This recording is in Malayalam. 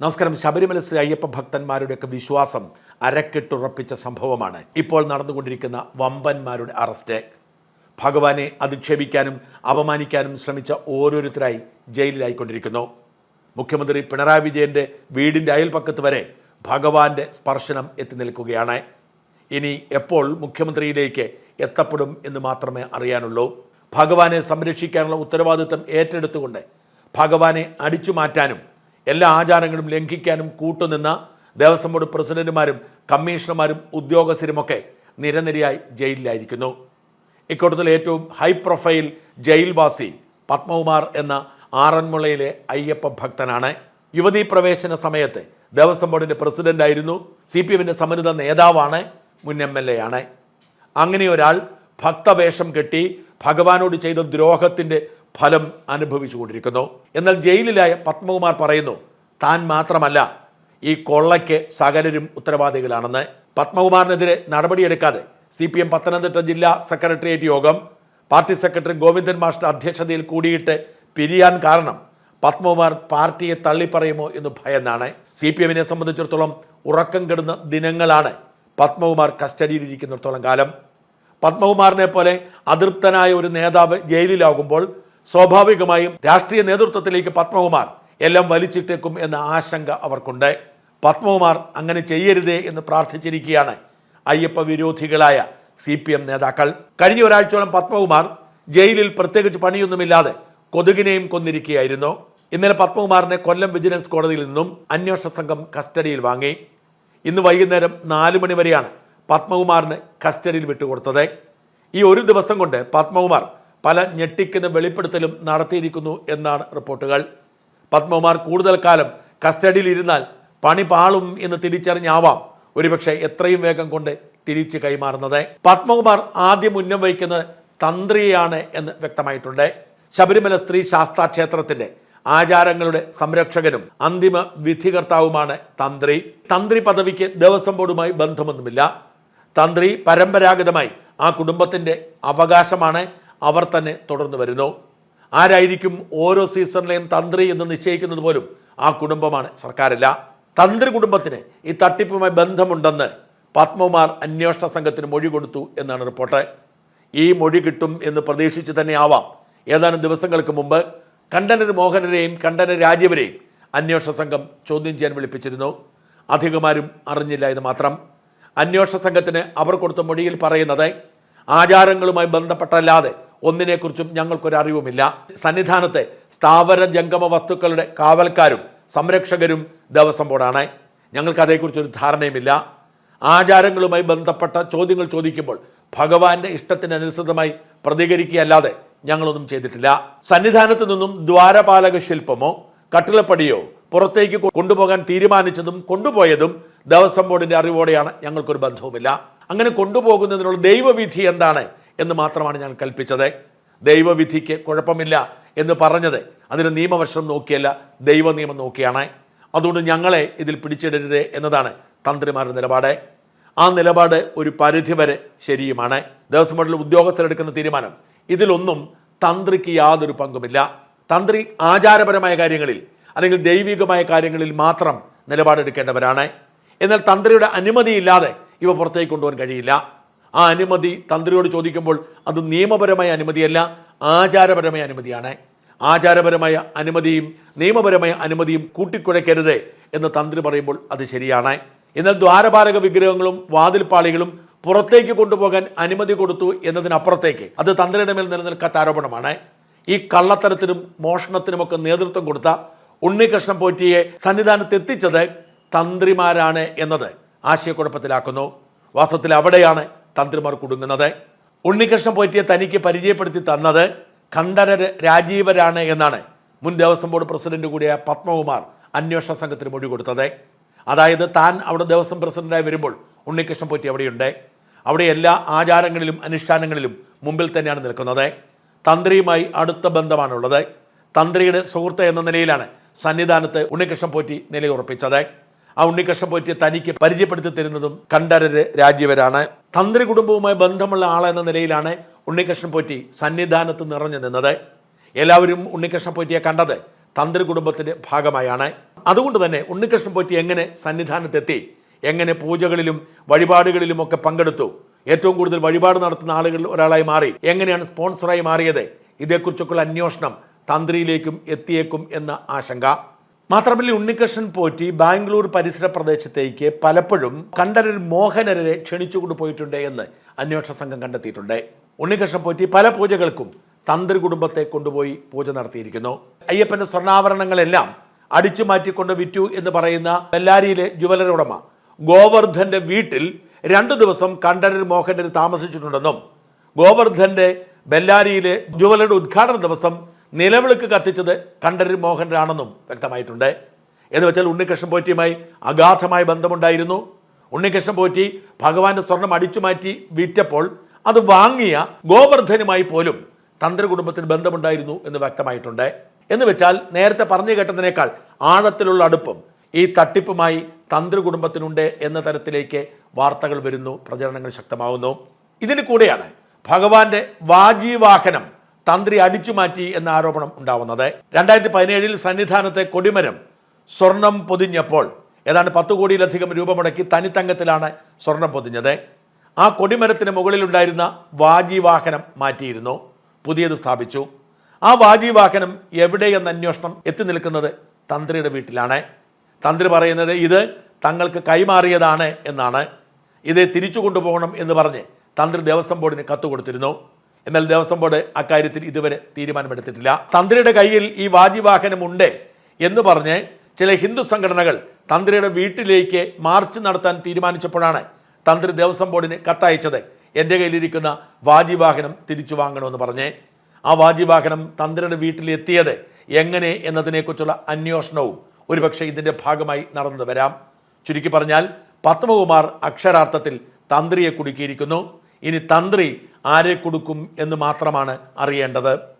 നമസ്കാരം. ശബരിമല ശ്രീ അയ്യപ്പ ഭക്തന്മാരുടെയൊക്കെ വിശ്വാസം അരക്കെട്ടുറപ്പിച്ച സംഭവമാണ്. ഇപ്പോൾ നടന്നുകൊണ്ടിരിക്കുന്ന വമ്പന്മാരുടെ അറസ്റ്റ് ഭഗവാനെ അധിക്ഷേപിക്കാനും അപമാനിക്കാനും ശ്രമിച്ച ഓരോരുത്തരായി ജയിലിലായിക്കൊണ്ടിരിക്കുന്നു. മുഖ്യമന്ത്രി പിണറായി വിജയന്റെ വീടിന്റെ അയൽപ്പക്കത്ത് വരെ ഭഗവാന്റെ സ്പർശനം എത്തി നിൽക്കുകയാണ്. ഇനി എപ്പോൾ മുഖ്യമന്ത്രിയിലേക്ക് എത്തപ്പെടും എന്ന് മാത്രമേ അറിയാനുള്ളൂ. ഭഗവാനെ സംരക്ഷിക്കാനുള്ള ഉത്തരവാദിത്തം ഏറ്റെടുത്തുകൊണ്ട് ഭഗവാനെ അടിച്ചു മാറ്റാനും എല്ലാ ആചാരങ്ങളും ലംഘിക്കാനും കൂട്ടുനിന്ന ദേവസ്വം ബോർഡ് പ്രസിഡന്റുമാരും കമ്മീഷണർമാരും ഉദ്യോഗസ്ഥരുമൊക്കെ നിരനിരയായി ജയിലിലായിരിക്കുന്നു. ഇക്കൂട്ടത്തിൽ ഏറ്റവും ഹൈ പ്രൊഫൈൽ ജയിൽവാസി പത്മകുമാർ എന്ന ആറന്മുളയിലെ അയ്യപ്പ ഭക്തനാണ്. യുവതീ പ്രവേശന സമയത്ത് ദേവസ്വം ബോർഡിന്റെ പ്രസിഡന്റായിരുന്നു. സി പി എമ്മിന്റെ സമ്മതിത നേതാവാണ്. മുൻ എം എൽ എ ആണ്. അങ്ങനെ ഒരാൾ ഭക്തവേഷം കെട്ടി ഭഗവാനോട് ചെയ്ത ദ്രോഹത്തിന്റെ ഫലം അനുഭവിച്ചുകൊണ്ടിരിക്കുന്നു. എന്നാൽ ജയിലിലായ പത്മകുമാർ പറയുന്നു താൻ മാത്രമല്ല ഈ കൊള്ളയ്ക്ക് സകലരും ഉത്തരവാദികളാണെന്ന്. പത്മകുമാറിനെതിരെ നടപടിയെടുക്കാതെ സി പി എം പത്തനംതിട്ട ജില്ലാ സെക്രട്ടേറിയറ്റ് യോഗം പാർട്ടി സെക്രട്ടറി ഗോവിന്ദൻ മാസ്റ്റർ അധ്യക്ഷതയിൽ കൂടിയിട്ട് പിരിയാൻ കാരണം പത്മകുമാർ പാർട്ടിയെ തള്ളിപ്പറയുമോ എന്ന് ഭയന്നാണ്. സി പി എമ്മിനെ സംബന്ധിച്ചിടത്തോളം ഉറക്കം കെടുന്ന ദിനങ്ങളാണ് പത്മകുമാർ കസ്റ്റഡിയിലിരിക്കുന്നിടത്തോളം കാലം. പത്മകുമാറിനെ പോലെ അതൃപ്തനായ ഒരു നേതാവ് ജയിലിലാകുമ്പോൾ സ്വാഭാവികമായും രാഷ്ട്രീയ നേതൃത്വത്തിലേക്ക് പത്മകുമാർ എല്ലാം വലിച്ചിട്ടേക്കും എന്ന ആശങ്ക അവർക്കുണ്ട്. പത്മകുമാർ അങ്ങനെ ചെയ്യരുതേ എന്ന് പ്രാർത്ഥിച്ചിരിക്കുകയാണ് അയ്യപ്പ വിരോധികളായ സി പി എം നേതാക്കൾ. കഴിഞ്ഞ ഒരാഴ്ചയോളം പത്മകുമാർ ജയിലിൽ പ്രത്യേകിച്ച് പണിയൊന്നുമില്ലാതെ കൊതുകിനെയും കൊന്നിരിക്കുകയായിരുന്നു. ഇന്നലെ പത്മകുമാറിനെ കൊല്ലം വിജിലൻസ് കോടതിയിൽ നിന്നും അന്വേഷണ സംഘം കസ്റ്റഡിയിൽ വാങ്ങി. ഇന്ന് വൈകുന്നേരം നാല് മണി വരെയാണ് പത്മകുമാറിന് കസ്റ്റഡിയിൽ വിട്ടുകൊടുത്തത്. ഈ ഒരു ദിവസം കൊണ്ട് പത്മകുമാർ പല ഞെട്ടിക്കുന്ന വെളിപ്പെടുത്തലും നടത്തിയിരിക്കുന്നു എന്നാണ് റിപ്പോർട്ടുകൾ. പത്മകുമാർ കൂടുതൽ കാലം കസ്റ്റഡിയിൽ ഇരുന്നാൽ പണി പാളും എന്ന് തിരിച്ചറിഞ്ഞാവാം ഒരുപക്ഷെ എത്രയും വേഗം കൊണ്ട് തിരിച്ച് കൈമാറുന്നത്. പത്മകുമാർ ആദ്യം ഉന്നം വഹിക്കുന്നത് തന്ത്രിയാണ് എന്ന് വ്യക്തമായിട്ടുണ്ട്. ശബരിമല സ്ത്രീ ശാസ്താ ക്ഷേത്രത്തിന്റെ ആചാരങ്ങളുടെ സംരക്ഷകനും അന്തിമ വിധികർത്താവുമാണ് തന്ത്രി. തന്ത്രി പദവിക്ക് ദേവസ്വം ബോർഡുമായി ബന്ധമൊന്നുമില്ല. തന്ത്രി പരമ്പരാഗതമായി ആ കുടുംബത്തിന്റെ അവകാശമാണ് അവർ തന്നെ തുടർന്നു വരുന്നു. ആരായിരിക്കും ഓരോ സീസണിലെയും തന്ത്രി എന്ന് നിശ്ചയിക്കുന്നത് പോലും ആ കുടുംബമാണ്. സർക്കാരല്ല. തന്ത്രി കുടുംബത്തിന് ഈ തട്ടിപ്പുമായി ബന്ധമുണ്ടെന്ന് പത്മകുമാർ അന്വേഷണ സംഘത്തിന് മൊഴി കൊടുത്തു എന്നാണ് റിപ്പോർട്ട്. ഈ മൊഴി കിട്ടും എന്ന് പ്രതീക്ഷിച്ച് തന്നെ ആവാം ഏതാനും ദിവസങ്ങൾക്ക് മുമ്പ് കണ്ഠനർ മോഹനരെയും കണ്ഠനർ രാജീവരെയും അന്വേഷണ സംഘം ചോദ്യം ചെയ്യാൻ വിളിപ്പിച്ചിരുന്നു. അധികമാരും അറിഞ്ഞില്ല എന്ന് മാത്രം. അന്വേഷണ സംഘത്തിന് അവർ കൊടുത്ത മൊഴിയിൽ പറയുന്നത് ആചാരങ്ങളുമായി ബന്ധപ്പെട്ടല്ലാതെ ഒന്നിനെക്കുറിച്ചും ഞങ്ങൾക്കൊരറിവുമില്ല. സന്നിധാനത്തെ സ്ഥാവര ജംഗമ വസ്തുക്കളുടെ കാവൽക്കാരും സംരക്ഷകരും ദേവസ്വം ബോർഡാണ്. ഞങ്ങൾക്ക് അതേക്കുറിച്ചൊരു ധാരണയുമില്ല. ആചാരങ്ങളുമായി ബന്ധപ്പെട്ട ചോദ്യങ്ങൾ ചോദിക്കുമ്പോൾ ഭഗവാന്റെ ഇഷ്ടത്തിനനുസൃതമായി പ്രതികരിക്കുകയല്ലാതെ ഞങ്ങളൊന്നും ചെയ്തിട്ടില്ല. സന്നിധാനത്ത് നിന്നും ദ്വാരപാലക ശില്പമോ കട്ടിളപ്പടിയോ പുറത്തേക്ക് കൊണ്ടുപോകാൻ തീരുമാനിച്ചതും കൊണ്ടുപോയതും ദേവസ്വം ബോർഡിന്റെ അറിവോടെയാണ് ഞങ്ങൾക്കൊരു ബന്ധവുമില്ല. അങ്ങനെ കൊണ്ടുപോകുന്നതിനുള്ള ദൈവവിധി എന്താണ് എന്ന് മാത്രമാണ് ഞാൻ കൽപ്പിച്ചത്. ദൈവവിധിക്ക് കുഴപ്പമില്ല എന്ന് പറഞ്ഞത്. അതിന് നിയമവശം നോക്കിയല്ല ദൈവ നിയമം നോക്കിയാണ്. അതുകൊണ്ട് ഞങ്ങളെ ഇതിൽ പിടിച്ചിടരുത് എന്നതാണ് തന്ത്രിമാരുടെ നിലപാട്. ആ നിലപാട് ഒരു പരിധിവരെ ശരിയുമാണ്. ദേവസ്വം ബോർഡിൽ ഉദ്യോഗസ്ഥരെടുക്കുന്ന തീരുമാനം. ഇതിലൊന്നും തന്ത്രിക്ക് യാതൊരു പങ്കുമില്ല. തന്ത്രി ആചാരപരമായ കാര്യങ്ങളിൽ അല്ലെങ്കിൽ ദൈവികമായ കാര്യങ്ങളിൽ മാത്രം നിലപാടെടുക്കേണ്ടവരാണ്. എന്നാൽ തന്ത്രിയുടെ അനുമതിയില്ലാതെ ഇവ പുറത്തേക്ക് കൊണ്ടുപോകാൻ കഴിയില്ല. ആ അനുമതി തന്ത്രിയോട് ചോദിക്കുമ്പോൾ അത് നിയമപരമായ അനുമതിയല്ല ആചാരപരമായ അനുമതിയാണ്. ആചാരപരമായ അനുമതിയും നിയമപരമായ അനുമതിയും കൂട്ടിക്കുഴയ്ക്കരുത് എന്ന് തന്ത്രി പറയുമ്പോൾ അത് ശരിയാണ്. എന്നാൽ ദ്വാരപാലക വിഗ്രഹങ്ങളും വാതിൽപ്പാളികളും പുറത്തേക്ക് കൊണ്ടുപോകാൻ അനുമതി കൊടുത്തു എന്നതിനപ്പുറത്തേക്ക് അത് തന്ത്രിയുടെ മേൽ നിലനിൽക്കാത്ത ആരോപണമാണ്. ഈ കള്ളത്തരത്തിനും മോഷണത്തിനുമൊക്കെ നേതൃത്വം കൊടുത്ത ഉണ്ണികൃഷ്ണൻ പോറ്റിയെ സന്നിധാനത്ത് എത്തിച്ചത് തന്ത്രിമാരാണ് എന്നത് ആശയക്കുഴപ്പത്തിലാക്കുന്നു. വാസ്തവത്തിൽ അവിടെയാണ് തന്ത്രിമാർ കുടുങ്ങുന്നത്. ഉണ്ണികൃഷ്ണൻ പോറ്റിയെ തനിക്ക് പരിചയപ്പെടുത്തി തന്നത് കണ്ഠര രാജീവരാണ് എന്നാണ് മുൻ ദേവസ്വം ബോർഡ് പ്രസിഡന്റ് കൂടിയായ പത്മകുമാർ അന്വേഷണ സംഘത്തിന് മൊഴി കൊടുത്തത്. അതായത് താൻ അവിടെ ദേവസ്വം പ്രസിഡന്റായി വരുമ്പോൾ ഉണ്ണികൃഷ്ണൻ പോറ്റി അവിടെയുണ്ട്. അവിടെ എല്ലാ ആചാരങ്ങളിലും അനുഷ്ഠാനങ്ങളിലും മുമ്പിൽ തന്നെയാണ് നിൽക്കുന്നത്. തന്ത്രിയുമായി അടുത്ത ബന്ധമാണുള്ളത്. തന്ത്രിയുടെ സുഹൃത്ത് എന്ന നിലയിലാണ് സന്നിധാനത്ത് ഉണ്ണികൃഷ്ണൻ പോറ്റി നിലയുറപ്പിച്ചത്. ആ ഉണ്ണികൃഷ്ണൻ പോറ്റിയെ തനിക്ക് പരിചയപ്പെടുത്തി തരുന്നതും കണ്ഠരര് രാജീവരാണ്. തന്ത്രി കുടുംബവുമായി ബന്ധമുള്ള ആളെന്ന നിലയിലാണ് ഉണ്ണികൃഷ്ണൻ പോറ്റി സന്നിധാനത്ത് നിറഞ്ഞു നിന്നത്. എല്ലാവരും ഉണ്ണികൃഷ്ണൻ പോറ്റിയെ കണ്ടത് തന്ത്രി കുടുംബത്തിന്റെ ഭാഗമായാണ്. അതുകൊണ്ട് തന്നെ ഉണ്ണികൃഷ്ണൻ പോറ്റി എങ്ങനെ സന്നിധാനത്തെത്തി? എങ്ങനെ പൂജകളിലും വഴിപാടുകളിലും ഒക്കെ പങ്കെടുത്തു? ഏറ്റവും കൂടുതൽ വഴിപാട് നടത്തുന്ന ആളുകളിൽ ഒരാളായി മാറി. എങ്ങനെയാണ് സ്പോൺസറായി മാറിയത്? ഇതേക്കുറിച്ചൊക്കെയുള്ള അന്വേഷണം തന്ത്രിയിലേക്കും എത്തിയേക്കും എന്ന ആശങ്ക. മാത്രമല്ല ഉണ്ണികൃഷ്ണൻ പോറ്റി ബാംഗ്ലൂർ പരിസര പ്രദേശത്തേക്ക് പലപ്പോഴും കണ്ഠരർ മോഹനരെ ക്ഷണിച്ചുകൊണ്ട് പോയിട്ടുണ്ട് എന്ന് അന്വേഷണ സംഘം കണ്ടെത്തിയിട്ടുണ്ട്. ഉണ്ണികൃഷ്ണൻ പോറ്റി പല പൂജകൾക്കും തന്ത്രി കുടുംബത്തെ കൊണ്ടുപോയി പൂജ നടത്തിയിരിക്കുന്നു. അയ്യപ്പന്റെ സ്വർണാഭരണങ്ങളെല്ലാം അടിച്ചു മാറ്റിക്കൊണ്ട് വിറ്റു എന്ന് പറയുന്ന ബെല്ലാരിയിലെ ജുവലറി ഉടമ ഗോവർദ്ധന്റെ വീട്ടിൽ രണ്ടു ദിവസം കണ്ഠരർ മോഹനർ താമസിച്ചിട്ടുണ്ടെന്നും ഗോവർദ്ധന്റെ ബെല്ലാരിയിലെ ജുവലറിയുടെ ഉദ്ഘാടന ദിവസം നിലവിളക്ക് കത്തിച്ചത് കണ്ഠരർ മോഹനരാണെന്നും വ്യക്തമായിട്ടുണ്ട്. എന്ന് വെച്ചാൽ ഉണ്ണികൃഷ്ണൻ പോറ്റിയുമായി അഗാധമായ ബന്ധമുണ്ടായിരുന്നു. ഉണ്ണികൃഷ്ണൻ പോറ്റി ഭഗവാന്റെ സ്വർണം അടിച്ചു മാറ്റി വിറ്റപ്പോൾ അത് വാങ്ങിയ ഗോവർദ്ധനുമായി പോലും തന്ത്രി കുടുംബത്തിന് ബന്ധമുണ്ടായിരുന്നു എന്ന് വ്യക്തമായിട്ടുണ്ട്. എന്ന് വെച്ചാൽ നേരത്തെ പറഞ്ഞു കേട്ടതിനേക്കാൾ ആഴത്തിലുള്ള അടുപ്പം ഈ തട്ടിപ്പുമായി തന്ത്രി കുടുംബത്തിനുണ്ട് എന്ന തരത്തിലേക്ക് വാർത്തകൾ വരുന്നു പ്രചരണങ്ങൾ ശക്തമാവുന്നു. ഇതിന് കൂടെയാണ് ഭഗവാന്റെ വാജീവാഹനം തന്ത്രി അടിച്ചു മാറ്റി എന്ന ആരോപണം ഉണ്ടാവുന്നത്. രണ്ടായിരത്തി പതിനേഴിൽ സന്നിധാനത്തെ കൊടിമരം സ്വർണം പൊതിഞ്ഞപ്പോൾ ഏതാണ്ട് പത്ത് കോടിയിലധികം രൂപ മുടക്കി തനിത്തങ്കത്തിലാണ് സ്വർണം പൊതിഞ്ഞത്. ആ കൊടിമരത്തിന് മുകളിലുണ്ടായിരുന്ന വാജീവാഹനം മാറ്റിയിരുന്നു പുതിയത് സ്ഥാപിച്ചു. ആ വാജീവാഹനം എവിടെയെന്ന അന്വേഷണം എത്തി നിൽക്കുന്നത് തന്ത്രിയുടെ വീട്ടിലാണ്. തന്ത്രി പറയുന്നത് ഇത് തങ്ങൾക്ക് കൈമാറിയതാണ് എന്നാണ്. ഇത് തിരിച്ചു കൊണ്ടുപോകണം എന്ന് പറഞ്ഞ് തന്ത്രി ദേവസ്വം ബോർഡിന് കത്ത് കൊടുത്തിരുന്നു. എന്നാൽ ദേവസ്വം ബോർഡ് അക്കാര്യത്തിൽ ഇതുവരെ തീരുമാനമെടുത്തിട്ടില്ല. തന്ത്രിയുടെ കയ്യിൽ ഈ വാജിവാഹനമുണ്ട് എന്ന് പറഞ്ഞ് ചില ഹിന്ദു സംഘടനകൾ തന്ത്രിയുടെ വീട്ടിലേക്ക് മാർച്ച് നടത്താൻ തീരുമാനിച്ചപ്പോഴാണ് തന്ത്രി ദേവസ്വം ബോർഡിന് കത്തയച്ചത്. എന്റെ കയ്യിലിരിക്കുന്ന വാജിവാഹനം തിരിച്ചു വാങ്ങണമെന്ന് പറഞ്ഞ്. ആ വാജിവാഹനം തന്ത്രിയുടെ വീട്ടിലെത്തിയത് എങ്ങനെ എന്നതിനെക്കുറിച്ചുള്ള അന്വേഷണവും ഒരുപക്ഷെ ഇതിന്റെ ഭാഗമായി നടന്നു വരാം. ചുരുക്കി പറഞ്ഞാൽ പത്മകുമാർ അക്ഷരാർത്ഥത്തിൽ തന്ത്രിയെ കുടുക്കിയിരിക്കുന്നു. ഇനി തന്ത്രി ആരെ കൊടുക്കും എന്ന് മാത്രമാണ് അറിയേണ്ടത്.